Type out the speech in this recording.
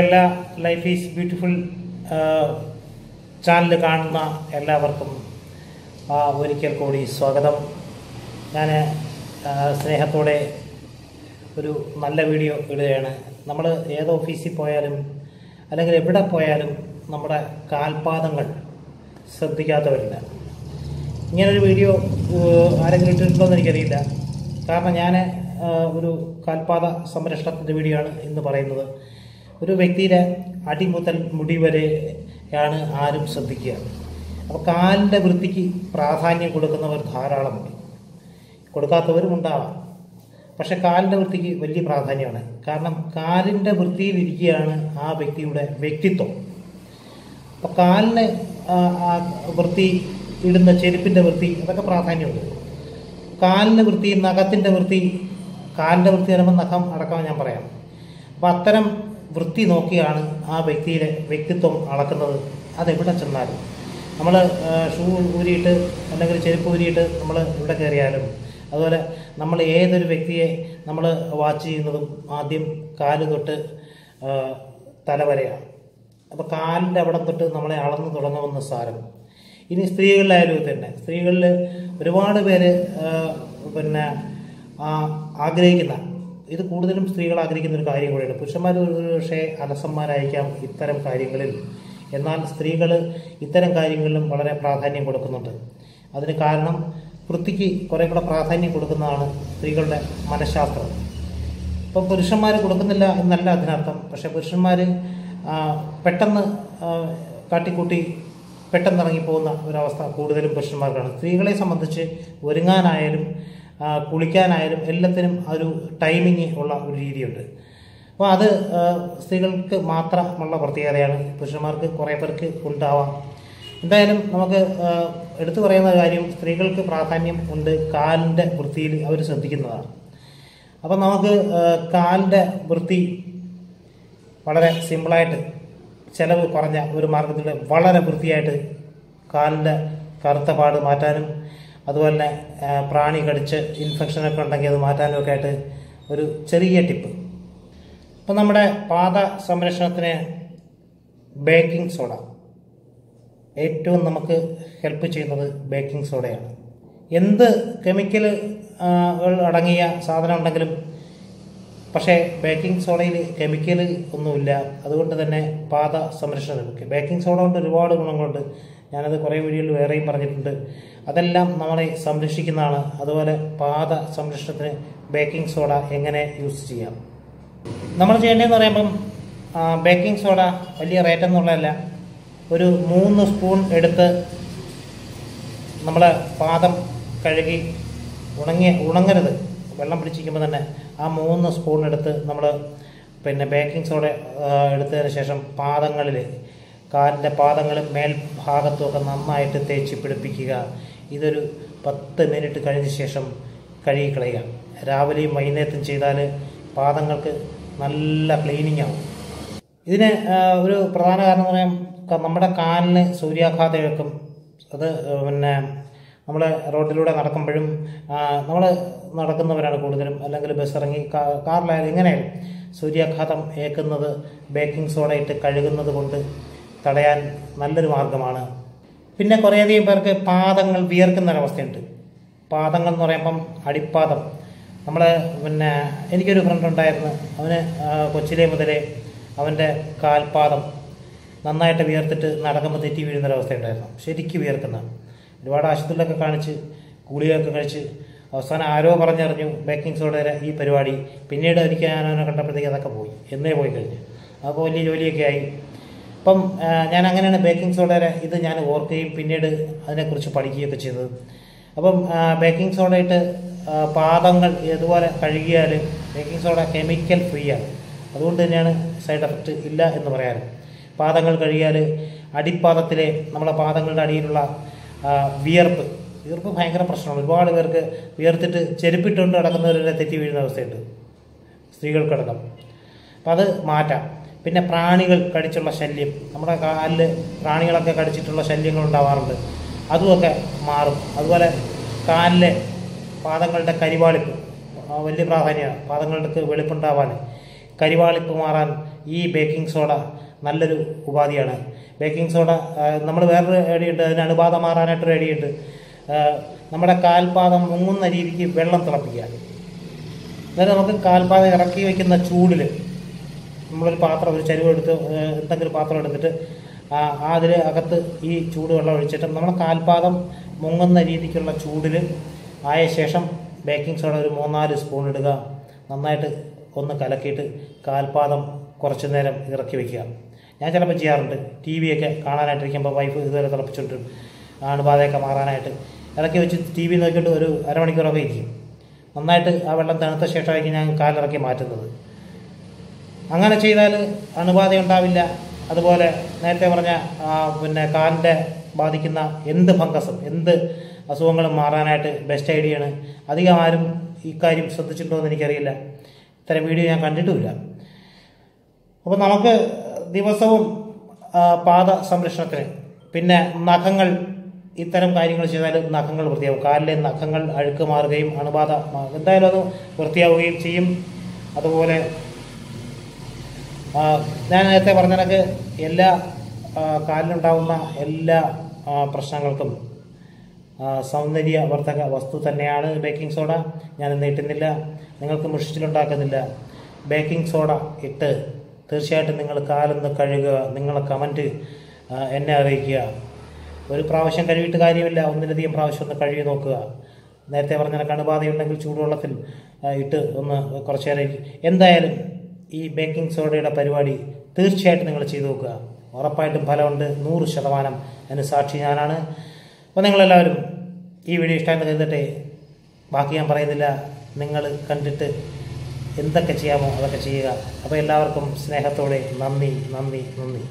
എല്ലാ life is beautiful channel കാണുന്ന എല്ലാവർക്കും ഒരിക്കൽ കൂടി സ്വാഗതം. ഞാൻ സ്നേഹത്തോടെ ഒരു നല്ല വീഡിയോ ഇടുകയാണ്. നമ്മൾ ഏത് ഓഫീസിൽ പോയാലും അല്ലെങ്കിൽ എവിടെ പോയാലും നമ്മുടെ കാൽപാദങ്ങൾ ശ്രദ്ധിക്കാത്തവരില്ല. ഇങ്ങനൊരു വീഡിയോ ആരെങ്കിലും ഇട്ടിട്ടുണ്ടോ എന്ന് എനിക്കറിയില്ല. കാരണം ഞാൻ ഒരു കാൽപാത സംരക്ഷണത്തിന്റെ വീഡിയോ ആണ് ഇന്ന് പറയുന്നത്. ഒരു വ്യക്തിയുടെ അടി മുതൽ മുടി വരെയാണ് ആരും ശ്രദ്ധിക്കുക. അപ്പോൾ കാലിന്റെ വൃത്തിക്ക് പ്രാധാന്യം കൊടുക്കുന്നവർ ധാരാളമുണ്ട് കൊടുക്കാത്തവരും ഉണ്ടാവാം. പക്ഷെ കാലിന്റെ വൃത്തിക്ക് വലിയ പ്രാധാന്യമാണ്. കാരണം കാലിന്റെ വൃത്തിയിലിരിക്കുകയാണ് ആ വ്യക്തിയുടെ വ്യക്തിത്വം. അപ്പോൾ കാലിന് വൃത്തി ഇടുന്ന ചെരുപ്പിന്റെ വൃത്തി അതൊക്കെ പ്രാധാന്യമുണ്ട്. കാലിന്റെ വൃത്തി നഖത്തിന്റെ വൃത്തി കാലിന്റെ വൃത്തി വരുമ്പോൾ നഖം അടക്കം ഞാൻ പറയാം. അപ്പോൾ അത്തരം വൃത്തി നോക്കിയാണ് ആ വ്യക്തിയുടെ വ്യക്തിത്വം അളക്കുന്നത്. അതെവിടെ ചെന്നാലും നമ്മൾ ഷൂ ഊരിയിട്ട് അല്ലെങ്കിൽ ചെരുപ്പ് ഊരിയിട്ട് നമ്മൾ ഇവിടെ കയറിയാലും അതുപോലെ നമ്മൾ ഏതൊരു വ്യക്തിയെ നമ്മൾ വാച്ച് ചെയ്യുന്നതും ആദ്യം കാൽ തൊട്ട് തല വരെയാണ്. അപ്പോൾ കാലിന്റെ അവിടെ തൊട്ട് നമ്മളെ അളന്നു തുടങ്ങുമെന്ന് സാരം. ഇനി സ്ത്രീകളിലായാലും തന്നെ. സ്ത്രീകളിൽ ഒരുപാട് പേര് പിന്നെ ആഗ്രഹിക്കുന്ന ഇത് കൂടുതലും സ്ത്രീകൾ ആഗ്രഹിക്കുന്ന ഒരു കാര്യം കൂടിയാണ്. പുരുഷന്മാർ ഒരുപക്ഷെ അലസന്മാരായിരിക്കാം ഇത്തരം കാര്യങ്ങളിൽ. എന്നാൽ സ്ത്രീകൾ ഇത്തരം കാര്യങ്ങളിലും വളരെ പ്രാധാന്യം കൊടുക്കുന്നുണ്ട്. അതിന് കാരണം വൃത്തിക്ക് കുറേ കൂടെ പ്രാധാന്യം കൊടുക്കുന്നതാണ് സ്ത്രീകളുടെ മനഃശാസ്ത്രം. ഇപ്പം പുരുഷന്മാർ കൊടുക്കുന്നില്ല എന്നല്ല അതിനർത്ഥം. പക്ഷേ പുരുഷന്മാർ പെട്ടെന്ന് കാട്ടിക്കൂട്ടി പെട്ടെന്ന് ഇറങ്ങിപ്പോകുന്ന ഒരവസ്ഥ കൂടുതലും പുരുഷന്മാർക്കാണ്. സ്ത്രീകളെ സംബന്ധിച്ച് ഒരുങ്ങാനായാലും കുളിക്കാനായാലും എല്ലാത്തിനും ഒരു ടൈമിങ് ഉള്ള ഒരു രീതിയുണ്ട്. അപ്പോൾ അത് സ്ത്രീകൾക്ക് മാത്രമുള്ള പ്രത്യേകതയാണ്. പുരുഷന്മാർക്ക് കുറേ പേർക്ക് ഉണ്ടാവാം. എന്തായാലും നമുക്ക് എടുത്തു പറയുന്ന കാര്യം സ്ത്രീകൾക്ക് പ്രാധാന്യം ഉണ്ട് കാലിന്റെ വൃത്തിയിൽ അവർ ശ്രദ്ധിക്കുന്നതാണ്. അപ്പം നമുക്ക് കാലിന്റെ വൃത്തി വളരെ സിമ്പിളായിട്ട് ചിലവ് കുറഞ്ഞ ഒരു മാർഗത്തിൽ വളരെ വൃത്തിയായിട്ട് കാലിന്റെ കറുത്ത പാട് മാറ്റാനും അതുപോലെ തന്നെ പ്രാണി കടിച്ച് ഇൻഫെക്ഷനൊക്കെ ഉണ്ടെങ്കിൽ അത് മാറ്റാനും ഒക്കെ ആയിട്ട് ഒരു ചെറിയ ടിപ്പ്. ഇപ്പം നമ്മുടെ പാത സംരക്ഷണത്തിന് ബേക്കിംഗ് സോഡ. ഏറ്റവും നമുക്ക് ഹെൽപ്പ് ചെയ്യുന്നത് ബേക്കിംഗ് സോഡയാണ്. എന്ത് കെമിക്കൽ അടങ്ങിയ സാധനം ഉണ്ടെങ്കിലും പക്ഷേ ബേക്കിംഗ് സോഡയിൽ കെമിക്കൽ ഒന്നുമില്ല. അതുകൊണ്ട് തന്നെ പാത സംരക്ഷണം ബേക്കിംഗ് സോഡ കൊണ്ട് ഒരുപാട് ഗുണങ്ങളുണ്ട്. ഞാനത് കുറേ വീഡിയോയിൽ വേറെയും പറഞ്ഞിട്ടുണ്ട്. അതെല്ലാം നമ്മളെ സംരക്ഷിക്കുന്നതാണ്. അതുപോലെ പാത സംരക്ഷണത്തിന് ബേക്കിംഗ് സോഡ എങ്ങനെ യൂസ് ചെയ്യാം. നമ്മൾ ചെയ്യേണ്ടതെന്ന് പറയുമ്പം ബേക്കിംഗ് സോഡ വലിയ റേറ്റ് എന്നുള്ളതല്ല ഒരു മൂന്ന് സ്പൂൺ എടുത്ത് നമ്മൾ പാദം കഴുകി ഉണങ്ങിയ ഉണങ്ങരുത്. വെള്ളം പിടിച്ചിരിക്കുമ്പോൾ തന്നെ ആ മൂന്ന് സ്പൂൺ എടുത്ത് നമ്മൾ പിന്നെ ബേക്കിംഗ് സോഡ എടുത്തതിന് ശേഷം പാദങ്ങളിൽ കാലിന്റെ പാദങ്ങളും മേൽഭാഗത്തുമൊക്കെ നന്നായിട്ട് തേച്ച് പിടിപ്പിക്കുക. ഇതൊരു പത്ത് മിനിറ്റ് കഴിഞ്ഞ ശേഷം കഴുകി കളയുക രാവിലെയും വൈകുന്നേരത്തും ചെയ്താൽ പാദങ്ങൾക്ക് നല്ല ക്ലീനിങ് ആവും. ഇതിന് ഒരു പ്രധാന കാരണം എന്ന് പറയാൻ നമ്മുടെ കാലിന് സൂര്യാഘാതം ഏൽക്കും അത് പിന്നെ നമ്മൾ റോഡിലൂടെ നടക്കുമ്പോഴും നമ്മൾ നടക്കുന്നവരാണ് കൂടുതലും. അല്ലെങ്കിൽ ബസ് ഇറങ്ങി കാറിലായാലും എങ്ങനെയായാലും സൂര്യാഘാതം ഏൽക്കുന്നത് ബേക്കിംഗ് സോഡ ഇട്ട് കഴുകുന്നത് കൊണ്ട് തടയാൻ നല്ലൊരു മാർഗമാണ്. പിന്നെ കുറേയധികം പേർക്ക് പാദങ്ങൾ വിയർക്കുന്ന ഒരവസ്ഥയുണ്ട് പാദങ്ങൾ എന്ന് പറയുമ്പം അടിപ്പാദം. നമ്മൾ പിന്നെ എനിക്കൊരു ഫ്രണ്ട് ഉണ്ടായിരുന്നു. അവന് കൊച്ചിലെ മുതലേ അവന്റെ കാൽപാദം നന്നായിട്ട് വിയർത്തിട്ട് നടക്കുമ്പോൾ തെറ്റി വീഴുന്നൊരവസ്ഥയുണ്ടായിരുന്നു ശരിക്കും വിയർക്കുന്ന. ഒരുപാട് ആശുപത്രിയിലൊക്കെ കാണിച്ച് ഗുളികയൊക്കെ കഴിച്ച് അവസാനം ആരോ പറഞ്ഞറിഞ്ഞു ബേക്കിംഗ് സോഡയുടെ ഈ പരിപാടി. പിന്നീട് ഒരിക്കൽ ഞാൻ അവനെ കണ്ടപ്പോഴത്തേക്ക് അതൊക്കെ പോയി. എന്നേ പോയി കഴിഞ്ഞു. അപ്പോൾ വലിയ ജോലിയൊക്കെ ആയി. അപ്പം ഞാൻ അങ്ങനെയാണ് ബേക്കിംഗ് സോഡയുടെ ഇത് ഞാൻ ഓർക്കുകയും പിന്നീട് അതിനെക്കുറിച്ച് പഠിക്കുകയൊക്കെ ചെയ്തത്. അപ്പം ബേക്കിംഗ് സോഡ ഇട്ട് പാദങ്ങൾ ഇതുപോലെ കഴുകിയാൽ ബേക്കിംഗ് സോഡ കെമിക്കൽ ഫ്രീ ആണ്. അതുകൊണ്ട് തന്നെയാണ് സൈഡ് എഫക്റ്റ് ഇല്ല എന്ന് പറയാറ്. പാദങ്ങൾ കഴുകിയാൽ അടിപ്പാദത്തിലെ നമ്മളെ പാദങ്ങളുടെ അടിയിലുള്ള വിയർപ്പ്. വിയർപ്പ് ഭയങ്കര പ്രശ്നമാണ്. ഒരുപാട് പേർക്ക് വിയർത്തിട്ട് ചെരുപ്പിട്ടുകൊണ്ട് നടക്കുന്നവരുടെ തെറ്റി വീഴുന്ന അവസ്ഥയുണ്ട്. സ്ത്രീകൾക്കടക്കം. അപ്പം അത് മാറ്റാം. പിന്നെ പ്രാണികൾ കടിച്ചുള്ള ശല്യം. നമ്മുടെ കാലിൽ പ്രാണികളൊക്കെ കടിച്ചിട്ടുള്ള ശല്യങ്ങൾ ഉണ്ടാവാറുണ്ട്. അതുമൊക്കെ മാറും. അതുപോലെ കാലിലെ പാദങ്ങളുടെ കരിവാളിപ്പ് വലിയ പ്രാധാന്യമാണ് പാദങ്ങൾക്ക് വെളുപ്പുണ്ടാവാൻ കരിവാളിപ്പ് മാറാൻ ഈ ബേക്കിംഗ് സോഡ നല്ലൊരു ഉപാധിയാണ്. ബേക്കിംഗ് സോഡ നമ്മൾ വേറൊരു റെഡിയുണ്ട് അതിന് അണുബാധ മാറാനായിട്ടൊരു റെഡിയുണ്ട് നമ്മുടെ കാൽപാദം മുങ്ങുന്ന രീതിക്ക് വെള്ളം തിളപ്പിക്കുക. അതായത് നമുക്ക് കാൽപാദം ഇറക്കി വയ്ക്കുന്ന ചൂടിൽ നമ്മളൊരു പാത്രം ഒരു ചരുവെടുത്ത് എന്തെങ്കിലും പാത്രം എടുത്തിട്ട് അതിൽ അകത്ത് ഈ ചൂട് വെള്ളം ഒഴിച്ചിട്ട് നമ്മുടെ കാൽപാദം മുങ്ങുന്ന രീതിക്കുള്ള ചൂടിൽ ആയ ശേഷം ബേക്കിംഗ് സോഡ ഒരു മൂന്നാൽ സ്പൂൺ ഇടുക. നന്നായിട്ട് ഒന്ന് കലക്കിയിട്ട് കാൽപാദം കുറച്ച് നേരം ഇറക്കി വയ്ക്കുക ഞാൻ ചിലപ്പോൾ ചെയ്യാറുണ്ട്. ടി വി ഒക്കെ കാണാനായിട്ടിരിക്കുമ്പോൾ വൈഫ് ഇതുവരെ തിളപ്പിച്ചുകൊണ്ടിരും അണുബാധയൊക്കെ മാറാനായിട്ട്. ഇറക്കി വെച്ച് ടി വി നോക്കിയിട്ട് ഒരു അരമണിക്കൂറൊക്കെ ഇരിക്കും. നന്നായിട്ട് ആ വെള്ളം തണുത്ത ശേഷമായിരിക്കും ഞാൻ കാലിറക്കി മാറ്റുന്നത്. അങ്ങനെ ചെയ്താൽ അണുബാധ ഉണ്ടാവില്ല അതുപോലെ നേരത്തെ പറഞ്ഞ പിന്നെ കാലിന്റെ ബാധിക്കുന്ന എന്ത് ഫംഗസും എന്ത് അസുഖങ്ങളും മാറാനായിട്ട് ബെസ്റ്റ് ഐഡിയ ആണ്. അധികം ആരും ഇക്കാര്യം ശ്രദ്ധിച്ചിട്ടുണ്ടോ എന്ന് എനിക്കറിയില്ല. ഇത്തരം വീഡിയോ ഞാൻ കണ്ടിട്ടുമില്ല. അപ്പോൾ നമുക്ക് ദിവസവും പാദ സംരക്ഷണത്തിന് പിന്നെ നഖങ്ങൾ ഇത്തരം കാര്യങ്ങൾ ചെയ്താൽ നഖങ്ങൾ വൃത്തിയാവും. കാലിലെ നഖങ്ങൾ അഴുക്ക് മാറുകയും അണുബാധ എന്തായാലും അത് വൃത്തിയാവുകയും ചെയ്യും. അതുപോലെ ഞാൻ നേരത്തെ പറഞ്ഞ കണക്ക് എല്ലാ കാലിലുണ്ടാവുന്ന എല്ലാ പ്രശ്നങ്ങൾക്കും സൗന്ദര്യ സൗന്ദര്യവർദ്ധക വസ്തു തന്നെയാണ് ബേക്കിംഗ് സോഡ ഞാൻ ഇട്ടുന്നില്ല. നിങ്ങൾക്ക് മുഷിച്ചിലുണ്ടാക്കുന്നില്ല. ബേക്കിംഗ് സോഡ ഇട്ട് തീർച്ചയായിട്ടും നിങ്ങൾ കാലൊന്ന് കഴുകുക. നിങ്ങളെ കമന്റ് എന്നെ അറിയിക്കുക. ഒരു പ്രാവശ്യം കഴുകിയിട്ട് കാര്യമില്ല. ഒന്നിലധികം പ്രാവശ്യം ഒന്ന് കഴുകി നോക്കുക. നേരത്തെ പറഞ്ഞ കണുബാധയുണ്ടെങ്കിൽ ചൂടുവെള്ളത്തിൽ ഇട്ട് ഒന്ന് കുറച്ചേരം എന്തായാലും ഈ ബേക്കിംഗ് സോഡയുടെ പരിപാടി തീർച്ചയായിട്ടും നിങ്ങൾ ചെയ്തു നോക്കുക. ഉറപ്പായിട്ടും ഫലമുണ്ട്. നൂറ് ശതമാനം അതിന് സാക്ഷി ഞാനാണ്. അപ്പോൾ നിങ്ങളെല്ലാവരും ഈ വീഡിയോ ഇഷ്ടമായിട്ട് കരുതട്ടെ. ബാക്കി ഞാൻ പറയുന്നില്ല. നിങ്ങൾ കണ്ടിട്ട് എന്തൊക്കെ ചെയ്യാമോ അതൊക്കെ ചെയ്യുക. അപ്പോൾ എല്ലാവർക്കും സ്നേഹത്തോടെ നന്ദി നന്ദി നന്ദി.